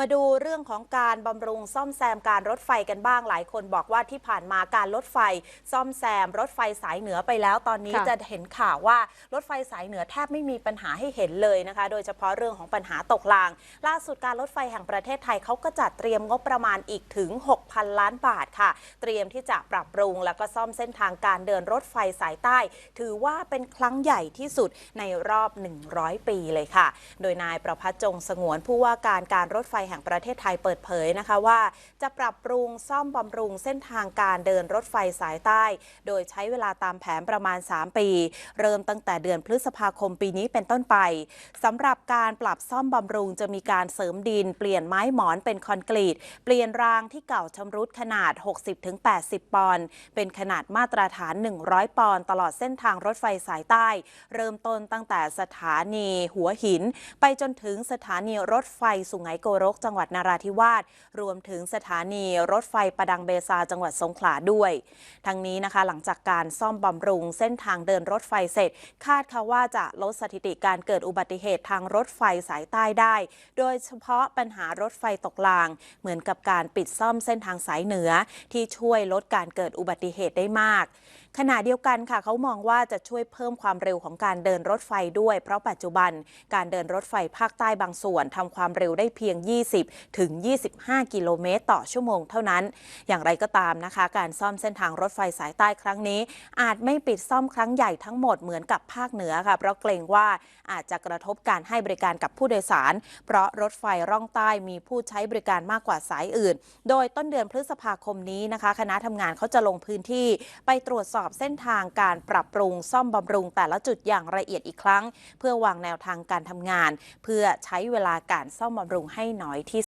มาดูเรื่องของการบำรุงซ่อมแซมการรถไฟกันบ้างหลายคนบอกว่าที่ผ่านมาการรถไฟ ซ่อมแซม รถไฟสายเหนือไปแล้ว ตอนนี้ค่ะจะเห็นข่าวว่ารถไฟสายเหนือแทบไม่มีปัญหาให้เห็นเลยนะคะ โดยเฉพาะเรื่องของปัญหาตกราง ล่าสุดการรถไฟแห่งประเทศไทยเขาก็จัดเตรียมงบประมาณอีกถึง 6,000 ล้านบาทค่ะ เตรียมที่จะปรับปรุง แล้วก็ซ่อมเส้นทางการเดินรถไฟสายใต้ ถือว่าเป็นครั้งใหญ่ที่สุดในรอบ 100 ปีเลยค่ะ โดยนายประพัฒน์จงสงวนผู้ว่าการการรถไฟแห่งประเทศไทยเปิดเผยนะคะว่า จะปรับปรุงซ่อมบำรุงเส้นทางการเดินรถไฟสายใต้ โดยใช้เวลาตามแผนประมาณ 3 ปี เริ่มตั้งแต่เดือนพฤษภาคมปีนี้เป็นต้นไปสำหรับการปรับซ่อมบำรุงจะมีการเสริมดิน เปลี่ยนไม้หมอนเป็นคอนกรีต เปลี่ยนรางที่เก่าชำรุดขนาด 60-80 ปอนด์เป็นขนาดมาตรฐาน 100 ปอนด์ตลอดเส้นทางรถไฟสายใต้ เริ่มต้นตั้งแต่สถานีหัวหิน ไปจนถึงสถานีรถไฟสุไหงโกรกจังหวัดนาราธิวาสรวมถึงสถานีรถไฟประดังเบซาจังหวัดสงขลาด้วย ทั้งนี้นะคะหลังจากการซ่อมบำรุงเส้นทางเดินรถไฟเสร็จ คาดค่ะว่าจะลดสถิติการเกิดอุบัติเหตุทางรถไฟสายใต้ได้ โดยเฉพาะปัญหารถไฟตกราง เหมือนกับการปิดซ่อมเส้นทางสายเหนือที่ช่วยลดการเกิดอุบัติเหตุได้มาก ขณะเดียวกันค่ะเขามองว่าจะช่วยเพิ่มความเร็วของการเดินรถไฟด้วย เพราะปัจจุบันการเดินรถไฟภาคใต้บางส่วนทำความเร็วได้เพียง 20 ถึง 25 กิโลเมตรต่อชั่วโมงเท่านั้น อย่างไรก็ตามนะคะ การซ่อมเส้นทางรถไฟสายใต้ครั้งนี้ อาจไม่ปิดซ่อมครั้งใหญ่ทั้งหมดเหมือนกับภาคเหนือค่ะ เพราะเกรงว่าอาจจะกระทบการให้บริการกับผู้โดยสาร เพราะรถไฟร่องใต้มีผู้ใช้บริการมากกว่าสายอื่น โดยต้นเดือนพฤษภาคมนี้นะคะ คณะทำงานเขาจะลงพื้นที่ไปตรวจสอบอบเส้นทางการปรับปรุงซ่อมบำรุงแต่ละจุดอย่างละเอียดอีกครั้ง เพื่อวางแนวทางการทำงาน เพื่อใช้เวลาการซ่อมบำรุงให้น้อยที่